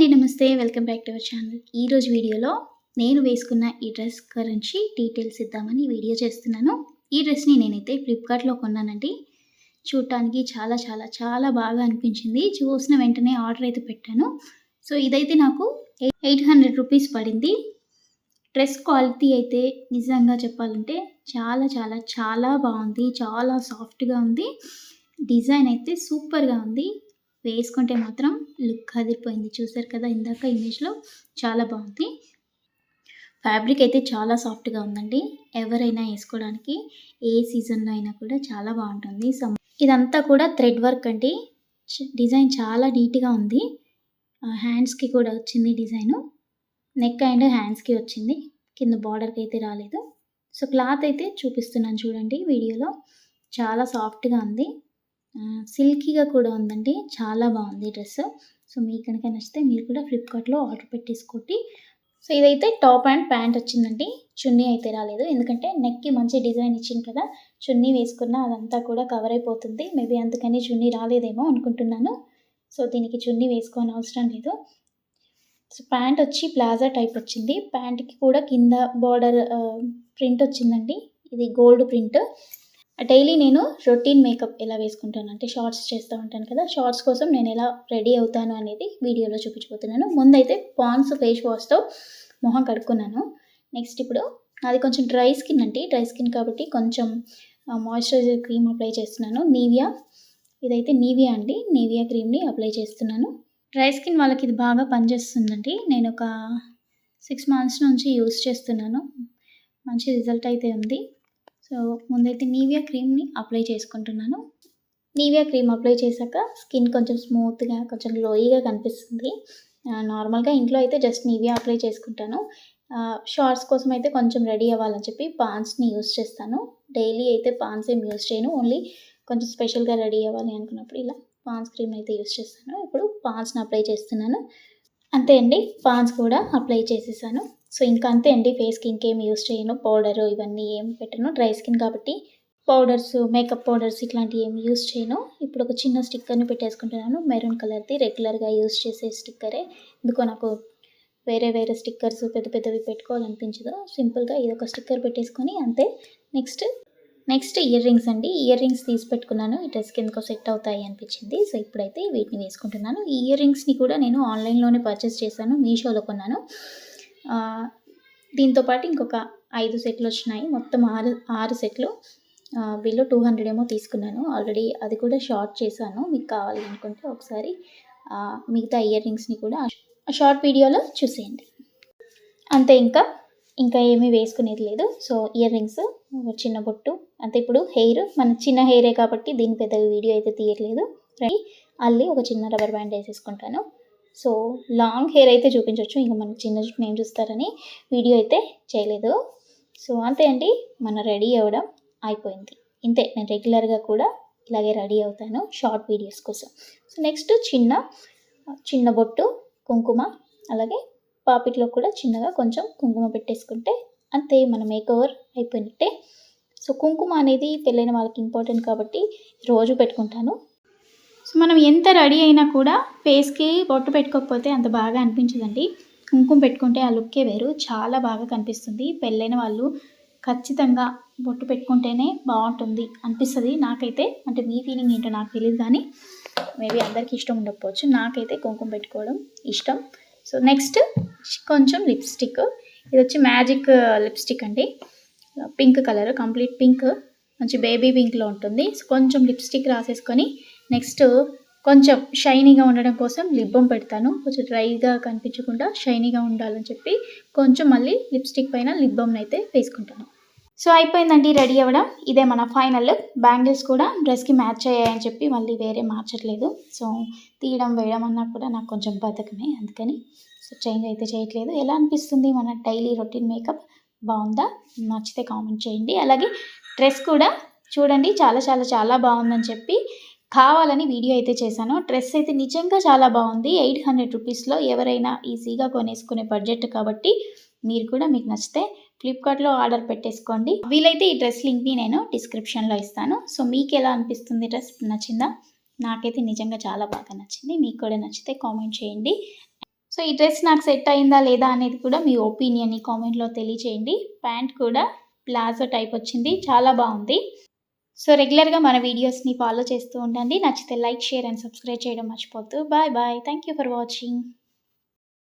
అండి నమస్తే. Welcome back to our channel. ఈరోజు వీడియోలో నేను వేసుకున్న ఈ డ్రెస్ గురించి డీటెయిల్స్ ఇద్దామని వీడియో చేస్తున్నాను. ఈ డ్రెస్ని నేనైతే ఫ్లిప్కార్ట్లో కొన్నానండి. చూడటానికి చాలా చాలా చాలా బాగా అనిపించింది. చూసిన వెంటనే ఆర్డర్ అయితే పెట్టాను. సో ఇదైతే నాకు ఎయిట్ హండ్రెడ్ రూపీస్ పడింది. డ్రెస్ క్వాలిటీ అయితే నిజంగా చెప్పాలంటే చాలా చాలా చాలా బాగుంది. చాలా సాఫ్ట్గా ఉంది. డిజైన్ అయితే సూపర్గా ఉంది. వేసుకుంటే మాత్రం లుక్ అదిరిపోయింది. చూసారు కదా ఇందాక ఇమేజ్లో చాలా బాగుంది. ఫ్యాబ్రిక్ అయితే చాలా సాఫ్ట్గా ఉందండి. ఎవరైనా వేసుకోవడానికి ఏ సీజన్లో అయినా కూడా చాలా బాగుంటుంది. సో ఇదంతా కూడా థ్రెడ్ వర్క్ అండి. డిజైన్ చాలా నీట్గా ఉంది. హ్యాండ్స్కి కూడా వచ్చింది డిజైను నెక్ అండ్ హ్యాండ్స్కి వచ్చింది. కింద బార్డర్కి అయితే రాలేదు. సో క్లాత్ అయితే చూపిస్తున్నాను చూడండి వీడియోలో. చాలా సాఫ్ట్గా ఉంది. సిల్కీగా కూడా ఉందండి. చాలా బాగుంది డ్రెస్. సో మీకు కనుక నచ్చితే మీరు కూడా ఫ్లిప్కార్ట్లో ఆర్డర్ పెట్టేసుకోండి. సో ఇదైతే టాప్ అండ్ ప్యాంట్ వచ్చిందండి. చున్నీ అయితే రాలేదు. ఎందుకంటే నెక్కి మంచి డిజైన్ ఇచ్చింది కదా. చున్నీ వేసుకున్న అదంతా కూడా కవర్ అయిపోతుంది. మేబీ అందుకని చున్నీ రాలేదేమో అనుకుంటున్నాను. సో దీనికి చున్నీ వేసుకోని అవసరం లేదు. సో ప్యాంట్ వచ్చి ప్లాజా టైప్ వచ్చింది. ప్యాంట్కి కూడా కింద బార్డర్ ప్రింట్ వచ్చిందండి. ఇది గోల్డ్ ప్రింట్ డైలీ నేను రొటీన్ మేకప్ ఎలా వేసుకుంటాను అంటే షార్ట్స్ చేస్తూ ఉంటాను కదా షార్ట్స్ కోసం నేను ఎలా రెడీ అవుతాను అనేది వీడియోలో చూపించబోతున్నాను. ముందైతే పాన్స్ ఫేస్ వాష్తో మొహం కడుక్కున్నాను. నెక్స్ట్ ఇప్పుడు అది కొంచెం డ్రై స్కిన్ అండి డ్రై స్కిన్ కాబట్టి కొంచెం మాయిశ్చరైజర్ క్రీమ్ అప్లై చేస్తున్నాను. నీవియా ఇదైతే నీవియా అండి నీవియా క్రీమ్ని అప్లై చేస్తున్నాను. డ్రై స్కిన్ వాళ్ళకి ఇది బాగా పనిచేస్తుందండి. నేను ఒక సిక్స్ మంత్స్ నుంచి యూస్ చేస్తున్నాను. మంచి రిజల్ట్ అయితే ఉంది. సో ముందైతే నీవియా క్రీమ్ని అప్లై చేసుకుంటున్నాను. నీవియా క్రీమ్ అప్లై చేశాక స్కిన్ కొంచెం స్మూత్గా కొంచెం లోయీగా కనిపిస్తుంది. నార్మల్గా ఇంట్లో అయితే జస్ట్ నీవియా అప్లై చేసుకుంటాను. షార్ట్స్ కోసం అయితే కొంచెం రెడీ అవ్వాలని చెప్పి పాన్స్ని యూస్ చేస్తాను. డైలీ అయితే పాన్స్ ఏం యూస్ చేయను. ఓన్లీ కొంచెం స్పెషల్గా రెడీ అవ్వాలి అనుకున్నప్పుడు ఇలా పాన్స్ క్రీమ్ అయితే యూస్ చేస్తాను. ఇప్పుడు పాన్స్ని అప్లై చేస్తున్నాను. అంతే అండి. పాన్స్ కూడా అప్లై చేసేసాను. సో ఇంకా అంతే అండి ఫేస్కి ఇంకేం యూస్ చేయను. పౌడరు ఇవన్నీ ఏం పెట్టను. డ్రై స్కిన్ కాబట్టి పౌడర్స్ మేకప్ పౌడర్స్ ఇట్లాంటివి ఏం యూస్ చేయను. ఇప్పుడు ఒక చిన్న స్టిక్కర్ని పెట్టేసుకుంటున్నాను. మెరూన్ కలర్ది రెగ్యులర్గా యూస్ చేసే స్టిక్కరే. ఎందుకో నాకు వేరే వేరే స్టిక్కర్స్ పెద్ద పెద్దవి పెట్టుకోవాలనిపించదు. సింపుల్గా ఇది ఒక స్టిక్కర్ పెట్టేసుకొని అంతే. నెక్స్ట్ నెక్స్ట్ ఇయర్ రింగ్స్ అండి. ఇయర్ రింగ్స్ తీసి పెట్టుకున్నాను. ఈ డ్రెస్కి ఎందుకో సెట్ అవుతాయి అనిపించింది. సో ఇప్పుడైతే వీటిని వేసుకుంటున్నాను. ఈ ఇయర్ రింగ్స్ని కూడా నేను ఆన్లైన్లోనే పర్చేస్ చేశాను. మీషోలో కొన్నాను. దీంతోపాటు దీంతో పాటు ఇంకొక ఐదు సెట్లు వచ్చినాయి. మొత్తం ఆరు ఆరు సెట్లు. వీళ్ళు టూ హండ్రెడ్ ఏమో తీసుకున్నాను. ఆల్రెడీ అది కూడా షార్ట్ చేశాను. మీకు కావాలి అనుకుంటే ఒకసారి మిగతా ఇయర్ రింగ్స్ని కూడా షార్ట్ వీడియోలో చూసేయండి. అంతే ఇంకా ఇంకా ఏమీ వేసుకునేది లేదు. సో ఇయర్ రింగ్స్ చిన్న బొట్టు. అంతే ఇప్పుడు హెయిర్ మన చిన్న హెయిరే కాబట్టి దీని పెద్ద వీడియో అయితే తీయట్లేదు. అల్లి ఒక చిన్న రబ్బర్ బ్యాండ్ వేసేసుకుంటాను. సో లాంగ్ హెయిర్ అయితే చూపించవచ్చు ఇంకా మన చిన్న జుట్టు ఏం చూస్తారని వీడియో అయితే చేయలేదు. సో అంతే అండి. మన రెడీ అవ్వడం అయిపోయింది. ఇంతే నేను రెగ్యులర్గా కూడా ఇలాగే రెడీ అవుతాను షార్ట్ వీడియోస్ కోసం. సో నెక్స్ట్ చిన్న చిన్న బొట్టు కుంకుమ అలాగే పాపిట్లో కూడా చిన్నగా కొంచెం కుంకుమ పెట్టేసుకుంటే అంతే మన మేకోవర్ అయిపోయినట్టే. సో కుంకుమ అనేది పెళ్ళైన వాళ్ళకి ఇంపార్టెంట్ కాబట్టి రోజు పెట్టుకుంటాను. సో మనం ఎంత రెడీ అయినా కూడా ఫేస్కి బొట్టు పెట్టుకోకపోతే అంత బాగా అనిపించదండి. కుంకుమ పెట్టుకుంటే ఆ లుక్కే వేరు. చాలా బాగా కనిపిస్తుంది. పెళ్ళైన వాళ్ళు ఖచ్చితంగా బొట్టు పెట్టుకుంటేనే బాగుంటుంది అనిపిస్తుంది. నాకైతే అంటే మీ ఫీలింగ్ ఏంటో నాకు తెలియదు కానీ మేబీ అందరికీ ఇష్టం ఉండకపోవచ్చు. నాకైతే కుంకుమ పెట్టుకోవడం ఇష్టం. సో నెక్స్ట్ కొంచెం లిప్స్టిక్. ఇది వచ్చి మ్యాజిక్ లిప్స్టిక్ అండి. Pink colour. Complete pink. మంచి బేబీ పింక్లో ఉంటుంది. సో కొంచెం లిప్స్టిక్ రాసేసుకొని నెక్స్ట్ కొంచెం షైనీగా ఉండడం కోసం లిప్ బామ్ పెడతాను. కొంచెం డ్రైగా కనిపించకుండా షైనీగా ఉండాలని చెప్పి కొంచెం మళ్ళీ లిప్స్టిక్ పైన లిప్ బామ్ని అయితే వేసుకుంటాను. సో అయిపోయిందండి రెడీ అవ్వడం. ఇదే మన ఫైనల్ బ్యాంగిల్స్ కూడా డ్రెస్కి మ్యాచ్ అయ్యాయని చెప్పి మళ్ళీ వేరే మార్చట్లేదు. సో తీయడం వేయడం అన్నా కూడా నాకు కొంచెం బతకమే అందుకని సో చేంజ్ అయితే చేయట్లేదు. ఎలా అనిపిస్తుంది మన డైలీ రొటీన్ మేకప్? బాగుందా? నచ్చితే కామెంట్ చేయండి. అలాగే డ్రెస్ కూడా చూడండి. చాలా చాలా చాలా బాగుందని చెప్పి కావాలని వీడియో అయితే చేశాను. డ్రెస్ అయితే నిజంగా చాలా బాగుంది. ఎయిట్ హండ్రెడ్ రూపీస్లో ఎవరైనా ఈజీగా కొనేసుకునే బడ్జెట్ కాబట్టి మీరు కూడా మీకు నచ్చితే ఫ్లిప్కార్ట్లో ఆర్డర్ పెట్టేసుకోండి. వీలైతే ఈ డ్రెస్ లింక్ని నేను డిస్క్రిప్షన్లో ఇస్తాను. సో మీకు ఎలా అనిపిస్తుంది డ్రెస్? నచ్చిందా? నాకైతే నిజంగా చాలా బాగా నచ్చింది. మీకు కూడా నచ్చితే కామెంట్ చేయండి. సో ఈ డ్రెస్ నాకు సెట్ అయిందా లేదా అనేది కూడా మీ ఒపీనియన్ని కామెంట్లో తెలియచేయండి. ప్యాంట్ కూడా ప్లాజో టైప్ వచ్చింది. చాలా బాగుంది. సో రెగ్యులర్గా మన వీడియోస్ని ఫాలో చేస్తూ ఉండండి. నచ్చితే లైక్ షేర్ అండ్ సబ్స్క్రైబ్ చేయడం మర్చిపోద్దు bye bye thank you for watching